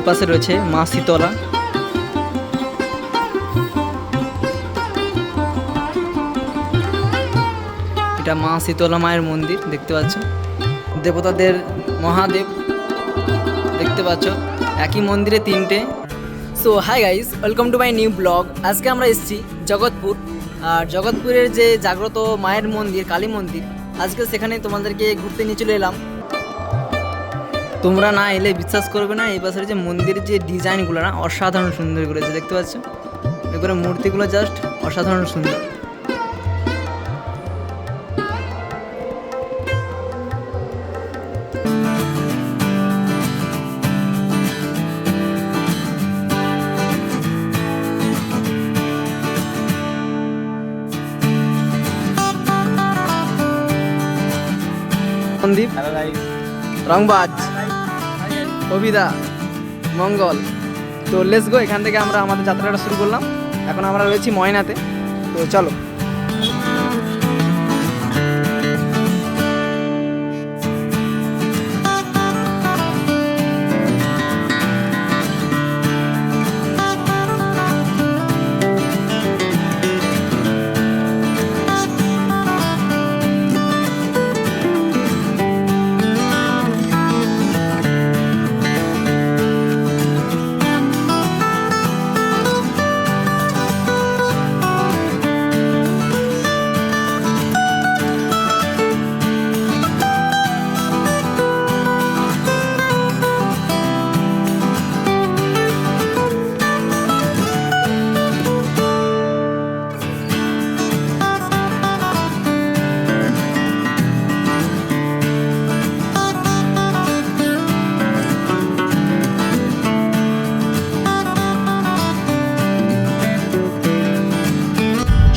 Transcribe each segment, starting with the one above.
এপাশে রয়েছে মা শীতলা। এটা মা শীতলা মায়ের মন্দির, দেখতে পাচ্ছ? দেবতাদের মহাদেব, দেখতে পাচ্ছ? একই মন্দিরে তিনটে। So hi guys welcome to my new blog আজকে আমরা এসেছি জগৎপুর। আর জগৎপুরের যে জাগ্রত মায়ের মন্দির, কালী মন্দির, আজকে সেখানে তোমাদেরকে ঘুরতে নিয়ে চলে এলাম। তোমরা না এলে বিশ্বাস করবে না এই পাশের যে মন্দিরের যে ডিজাইনগুলো না অসাধারণ সুন্দর করেছে দেখতে পাচ্ছ? এবারে মূর্তিগুলো জাস্ট অসাধারণ সুন্দর। সন্দীপ রংবাজ। কবিতা মঙ্গল। তো লেস গো এখান থেকে আমরা আমাদের যাত্রাটা শুরু করলাম। এখন আমরা রয়েছি ময়নাতে। তো চলো।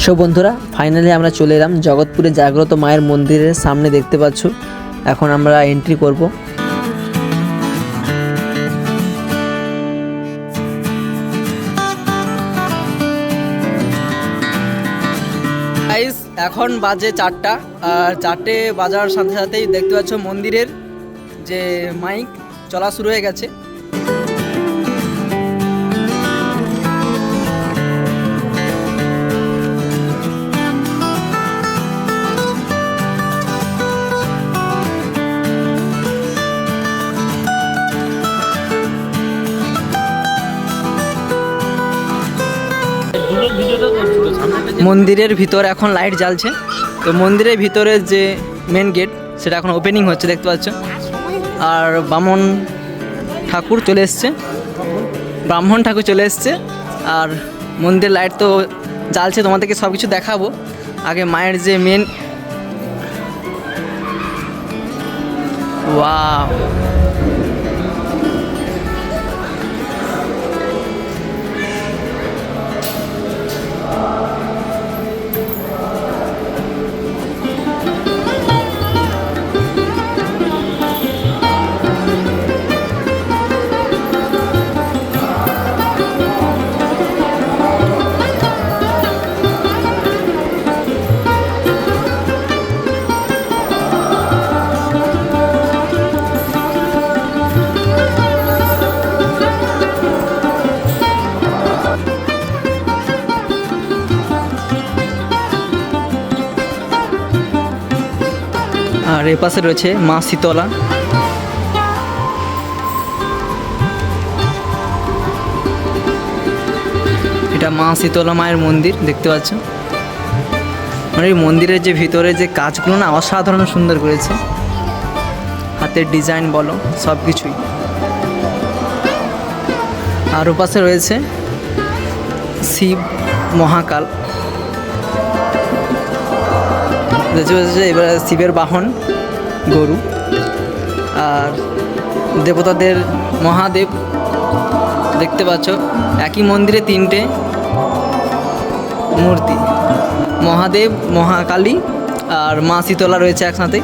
সো বন্ধুরা ফাইনালি আমরা চলে এলাম জগৎপুরে জাগ্রত মায়ের মন্দিরের সামনে দেখতে পাচ্ছ। এখন আমরা এন্ট্রি করব। এখন বাজে চারটা, আর চারটে বাজার সাথে সাথেই দেখতে পাচ্ছ মন্দিরের যে মাইক চলা শুরু হয়ে গেছে। মন্দিরের ভিতর এখন লাইট জ্বালছে। তো মন্দিরের ভিতরে যে মেন গেট সেটা এখন ওপেনিং হচ্ছে, দেখতে পাচ্ছ। আর বামন ঠাকুর চলে এসছে। ব্রাহ্মণ ঠাকুর চলে এসছে। আর মন্দির লাইট তো জ্বালছে, তোমাদেরকে সব কিছু দেখাবো। আগে মায়ের যে মেন ওয়াও আর এ পাশে রয়েছে মা শীতলা। এটা মা শীতলা মায়ের মন্দির, দেখতে পাচ্ছ? মানে এই মন্দিরের যে ভিতরে যে কাজগুলো না, অসাধারণ সুন্দর করেছে। হাতের ডিজাইন বলো সব কিছুই আর ওপাশে রয়েছে শিব মহাকাল। দেখতে পাচ্ছ এবার শিবের বাহন, গরু, আর দেবতাদের মহাদেব দেখতে পাচ্ছ, একই মন্দিরে তিনটে মূর্তি, মহাদেব, মহাকালী আর মা শীতলা রয়েছে একসাথে।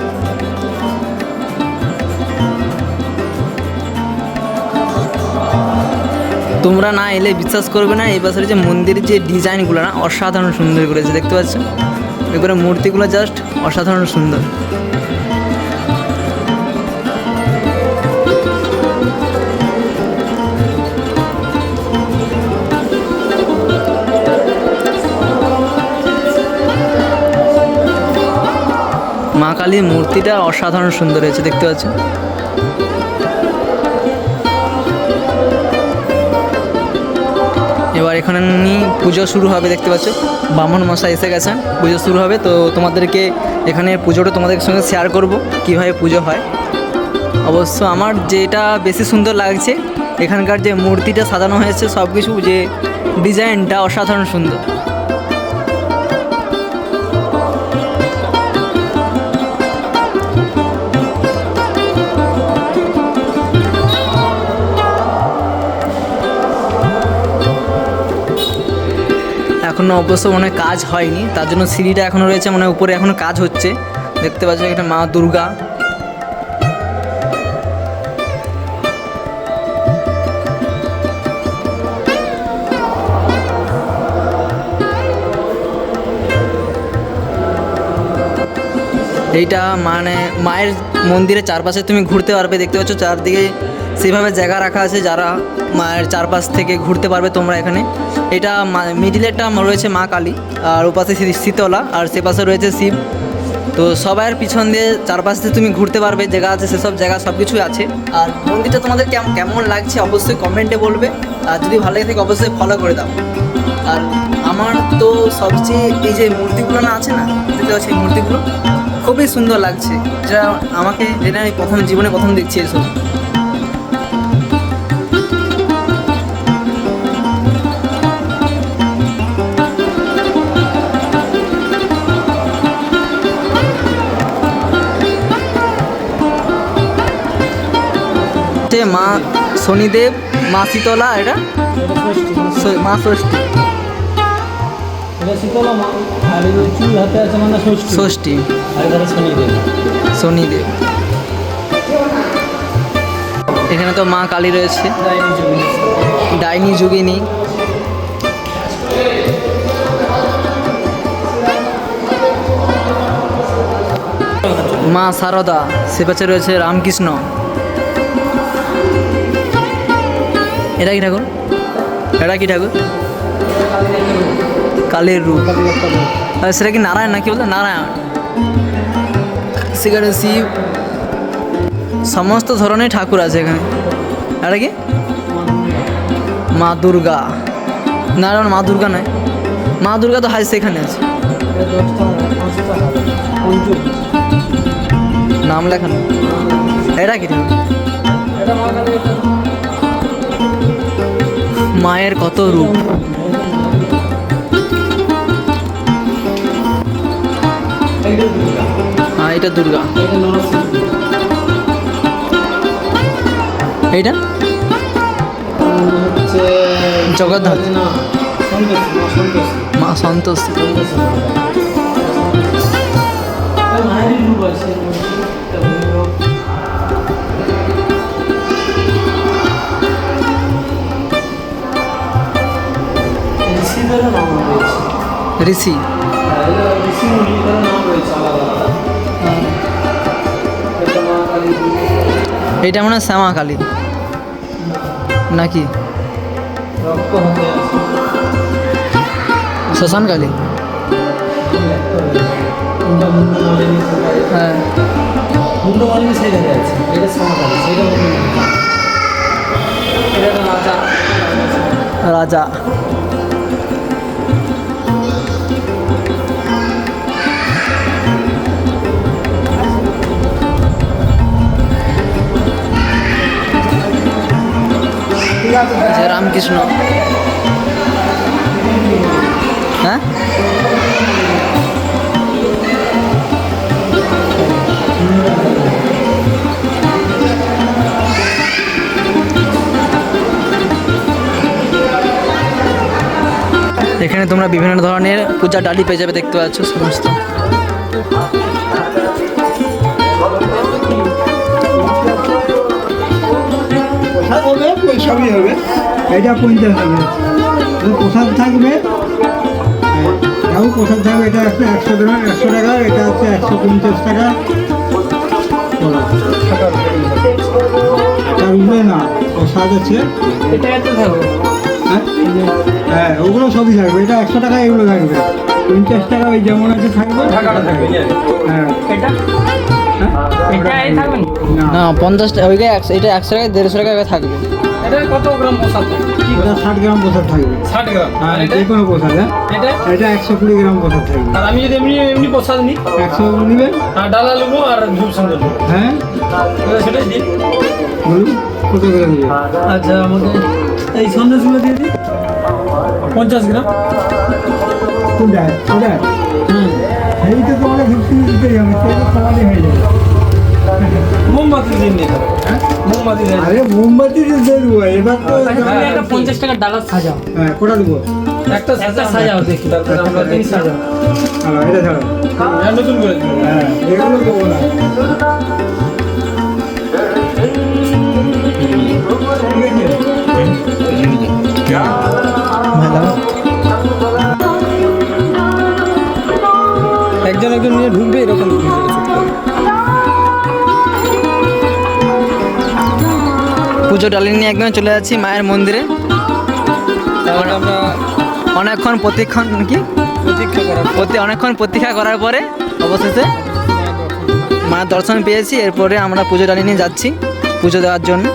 তোমরা না এলে বিশ্বাস করবে না, এই পাশের যে মন্দিরের যে ডিজাইনগুলো না, অসাধারণ সুন্দর করেছে, দেখতে পাচ্ছ? এগুলো মূর্তিগুলো জাস্ট অসাধারণ সুন্দর। মা কালীর মূর্তিটা অসাধারণ সুন্দর হয়েছে দেখতে পাচ্ছ এবার এখানে পুজো শুরু হবে, দেখতে পাচ্ছ। বামন মশাই এসে গেছেন, পুজো শুরু হবে। তো তোমাদেরকে এখানে পুজোটা তোমাদের সঙ্গে শেয়ার করব, কীভাবে পুজো হয়। অবশ্য আমার যেটা বেশি সুন্দর লাগছে, এখানকার যে মূর্তিটা সাজানো হয়েছে সব কিছু যে ডিজাইনটা অসাধারণ সুন্দর। এখনও অবশ্য মনে কাজ হয়নি। তার জন্য সিঁড়িটা এখনও রয়েছে মানে উপরে এখনও কাজ হচ্ছে। দেখতে পাচ্ছ একটা মা দুর্গা। এইটা মানে মায়ের মন্দিরের চারপাশে তুমি ঘুরতে পারবে, দেখতে পাচ্ছ চারদিকে সেভাবে জায়গা রাখা আছে যারা মায়ের চারপাশ থেকে ঘুরতে পারবে তোমরা এখানে। এটা মিডিলেরটা রয়েছে মা কালী, আর ওপাশে শীতলা, আর সে পাশে রয়েছে শিব। তো সবার পিছন দিয়ে চারপাশ দিয়ে তুমি ঘুরতে পারবে, জায়গা আছে, সেসব জায়গা সব কিছুই আছে। আর মন্দিরটা তোমাদের কেম- কেমন লাগছে অবশ্যই কমেন্টে বলবে। আর যদি ভালো লাগে অবশ্যই ফলো করে দাও। আর আমার তো সবচেয়ে এই যে মূর্তিগুলো না আছে না, দেখতে পাচ্ছি মূর্তিগুলো? খুবই সুন্দর লাগছে। যা আমাকে যেটা আমি প্রথম জীবনে প্রথম দেখছি এসব। মা শনিদেব মা শীতলা এটা? মা ষষ্ঠী। মানে ষষ্ঠী। শনিদেব। এখানে তো মা কালী রয়েছে। ডাইনি যোগিনী। মা সারদা সে পাশে রয়েছে রামকৃষ্ণ। এটা কি ঠাকুর? এটা কি ঠাকুর? কালের রূপ। সেটা কি নারায়ণ না কি বলতে নারায়ণ। সেখানে শিব। সমস্ত ধরনের ঠাকুর আছে এখানে। এটা কি? মা দুর্গা। না না, মা দুর্গা নয়। মা দুর্গা তো হাজ সেখানে আছে। নাম লেখানো এটা কি ঠাকুর? মায়ের কত রূপ। হ্যাঁ এটা দুর্গা। এটা সন্তোষী মা সন্তোষী। নাম রয়েছে। ঋষি। নাম রয়েছে আলাদা এটা মনে হয় শ্যামা কালী নাকি? শ্মশান কালী হ্যাঁ। রাজা। যে রামকৃষ্ণ। হ্যাঁ? এখানে তোমরা বিভিন্ন ধরনের পূজা ডালি পেয়ে যাবে দেখতে পাচ্ছ সমস্ত। ওই সবই হবে। এটা পঞ্চাশ হবে। প্রসাদ থাকবে। তাও প্রসাদ থাকবে এটা হচ্ছে একশো গ্রাম একশো টাকা এটা হচ্ছে একশো পঞ্চাশ টাকা। তার উপরে না প্রসাদ আছে। এটা এত থাকবে? হ্যাঁ? হ্যাঁ ওগুলো সবই থাকবে। এটা একশো টাকা এগুলো থাকবে। পঞ্চাশ টাকা ওই যেমন আছে থাকবে। হ্যাঁ। এটা? এটা এই থাকবে? না। পঞ্চাশ টাকা ওইটা একশো এটা একশো টাকা দেড়শো টাকা থাকবে। এটা কত গ্রাম প্রসাদ? এটা ষাট গ্রাম প্রসাদ থাকবে। ষাট গ্রাম। হ্যাঁ যে কোনো প্রসাদ হ্যাঁ। এটা? এটা একশো কুড়ি গ্রাম প্রসাদ থাকবে। আর আমি যদি এমনি এমনি প্রসাদ নিই? একশো নেবেন আর ডালা নেব আর ধূপ সুন্দর হ্যাঁ। সেটাই দিই। বলুন কত আচ্ছা আমাকে এই সন্দেশগুলো দিয়ে পঞ্চাশ গ্রাম। কোনটা? ওটা হুম। এই তো তোমাকে ভ্যাকসিন দিতেই হবে সেই তো সমানই হয়ে যাবে। মোমবাতি দিন হ্যাঁ? মোমবাতি দেয় আরে মোমবাতি দিয়ে দেবো এবার তো একটা পঞ্চাশ টাকার ডালা সাজাও। হ্যাঁ কোটা দেবো। একটা একটা সাজাও দেখি। তারপরে আমরা তিন সাজাও। হ্যালো এটা ছাড়ো। হ্যাঁ, নতুন করে হ্যাঁ এগুলো দেবো না। পুজো ডালি নিয়ে একদম চলে যাচ্ছি মায়ের মন্দিরে। অনেকক্ষণ প্রতীক্ষণ কি? প্রতীক্ষা করা প্রতি অনেকক্ষণ প্রতীক্ষা করার পরে অবশেষে মায়ের দর্শন পেয়েছি। এরপরে আমরা পুজো ডালি নিয়ে যাচ্ছি পুজো দেওয়ার জন্য।